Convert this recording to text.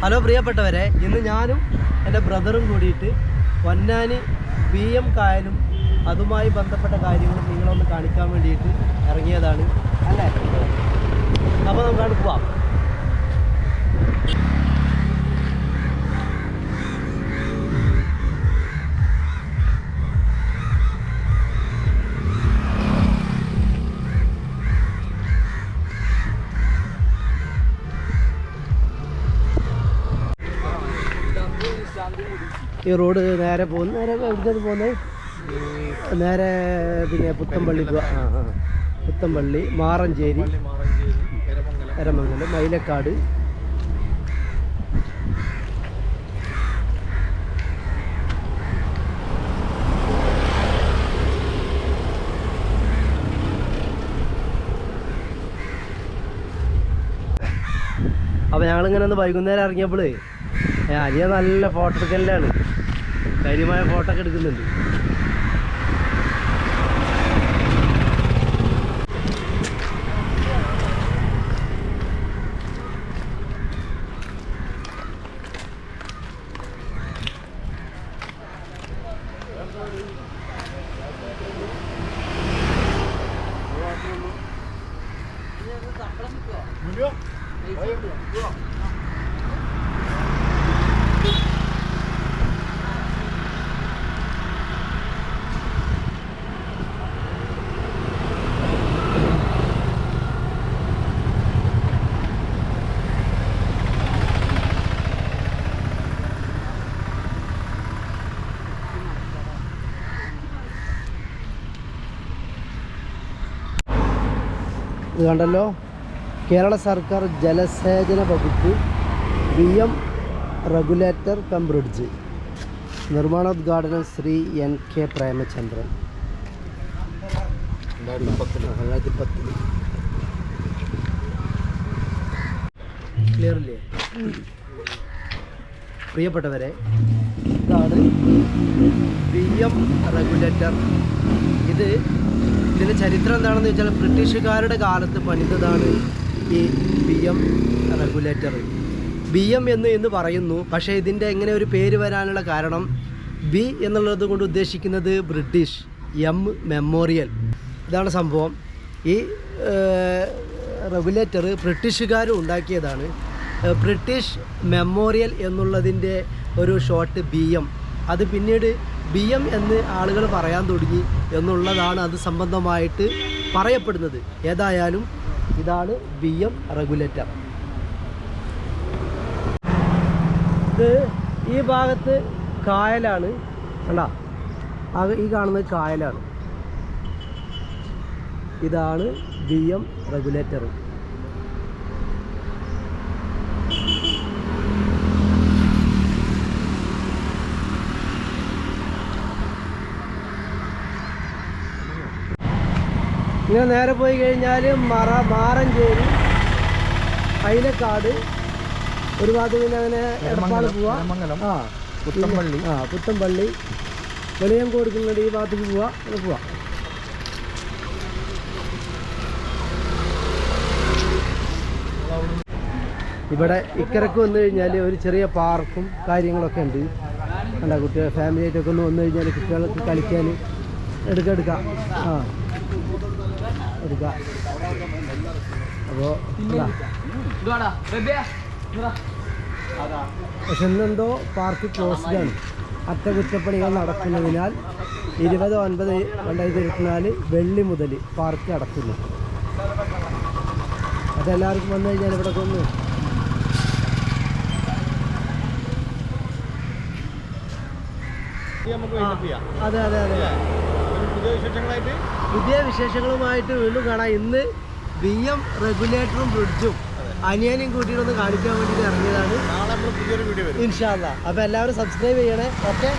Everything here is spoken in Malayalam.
ഹലോ പ്രിയപ്പെട്ടവരെ ഇന്ന് ഞാനും എന്റെ ബ്രദറും കൂടിയിട്ട് പൊന്നാനി പി എം കായലും അതുമായി ബന്ധപ്പെട്ട കാര്യങ്ങളും നിങ്ങളൊന്ന് കാണിക്കാൻ വേണ്ടിയിട്ട് ഇറങ്ങിയതാണ് അല്ലേ? അപ്പോൾ നമുക്ക് പോവാം. ഈ റോഡ് നേരെ പോകുന്നു. നേരെ എവിടുന്നത് പോകുന്നത് നേരെ പിന്നെ പുത്തമ്പള്ളി ആ ആ. പുത്തമ്പള്ളി മാറഞ്ചേരി എരമംഗലം മൈലക്കാട് അപ്പോൾ ഞങ്ങളിങ്ങനെ ഒന്ന് വൈകുന്നേരം ഇറങ്ങിയപ്പോൾ അരിയ നല്ല ഫോട്ടോ എടുക്കലാണ് കാര്യമായ ഫോട്ടോ ഒക്കെ എടുക്കുന്നുണ്ട്. ഇത് കണ്ടല്ലോ കേരള സർക്കാർ ജലസേചന വകുപ്പ് V M regulator cum bridge നിർമ്മാണോദ്ഘാടനം ശ്രീ എൻ കെ പ്രേമചന്ദ്രൻ. രണ്ടായിരത്തി പ്രിയപ്പെട്ടവരെ ഇതാണ് വി എം റെഗുലേറ്റർ. ഇത് ഇതിന്റെ ചരിത്രം എന്താണെന്ന് വെച്ചാൽ ബ്രിട്ടീഷുകാരുടെ കാലത്ത് പണിതതാണ് ഈ B M regulator B M എന്ന് എന്ന് പറയുന്നു. പക്ഷേ ഇതിന്റെ ഇങ്ങനെ ഒരു പേര് വരാനുള്ള കാരണം ബി എന്നുള്ളത് കൊണ്ട് ഉദ്ദേശിക്കുന്നത് ബ്രിട്ടീഷ് എം മെമ്മോറിയൽ. ഇതാണ് സംഭവം. ഈ റെഗുലേറ്റർ ബ്രിട്ടീഷുകാർ ഉണ്ടാക്കിയതാണ്. ബ്രിട്ടീഷ് മെമ്മോറിയൽ എന്നുള്ളതിന്റെ ഒരു ഷോർട്ട് ബി എം. അത് പിന്നീട് ബി എം എന്ന് ആളുകൾ പറയാൻ തുടങ്ങി എന്നുള്ളതാണ് അത് സംബന്ധമായിട്ട് പറയപ്പെടുന്നത്. ഏതായാലും ഇതാണ് ബി എം റെഗുലേറ്റർ. ഇത് ഈ ഭാഗത്ത് കായലാണ്. കണ്ടാ? ഈ കാണുന്നത് കായലാണ്. ഇതാണ് ബി എം റെഗുലേറ്റർ. ഇങ്ങനെ നേരെ പോയി കഴിഞ്ഞാൽ മറ മാറഞ്ചേരി അയിലക്കാട് ഒരു ഭാഗത്ത് പിന്നെ അങ്ങനെ എടപ്പാട് പോവാ. ആ പുത്തമ്പള്ളി. ആ പുത്തമ്പള്ളി വെളിയം കൊടുക്കുന്നുണ്ട് ഈ ഭാഗത്തേക്ക് പോവാ അങ്ങനെ പോവാ. ഇവിടെ ഇക്കരക്ക് വന്നു കഴിഞ്ഞാൽ ഒരു ചെറിയ പാർക്കും കാര്യങ്ങളൊക്കെ ഉണ്ട്. കണ്ട കുട്ടികൾ ഫാമിലി ആയിട്ടൊക്കെ ഒന്ന് വന്നു കഴിഞ്ഞാൽ കുട്ടികൾക്ക് കളിക്കാൻ എടുക്കെടുക്കാം. എടുക്കാം ആ. എടുക്കാം അപ്പോൾ പക്ഷെ ഇന്നെന്തോ പാർക്ക് ക്ലോസ്ഡ് ആണ് അറ്റകുറ്റപ്പണികൾ നടക്കുന്നതിനാൽ ഇരുപത് ഒൻപത് രണ്ടായിരത്തി ഇരുപത്തിനാല് വെള്ളി മുതൽ പാർക്ക് അടക്കുന്നു അതെല്ലാവർക്കും വന്നു കഴിഞ്ഞാൽ ഇവിടെ ഒന്ന് up അതെ അതെ അതെ. പുതിയ വിശേഷങ്ങളുമായിട്ട് വീണ്ടും കാണാം. ഇന്ന് ബി എം റെഗുലേറ്ററും ബ്രിഡ്ജും അനിയനെയും കൂട്ടിയിട്ടൊന്ന് കാണിക്കാൻ വേണ്ടിയിട്ട് ഇറങ്ങിയതാണ്. ഇൻഷാല്ല അപ്പോൾ എല്ലാവരും സബ്സ്ക്രൈബ് ചെയ്യണേ. ഓക്കെ.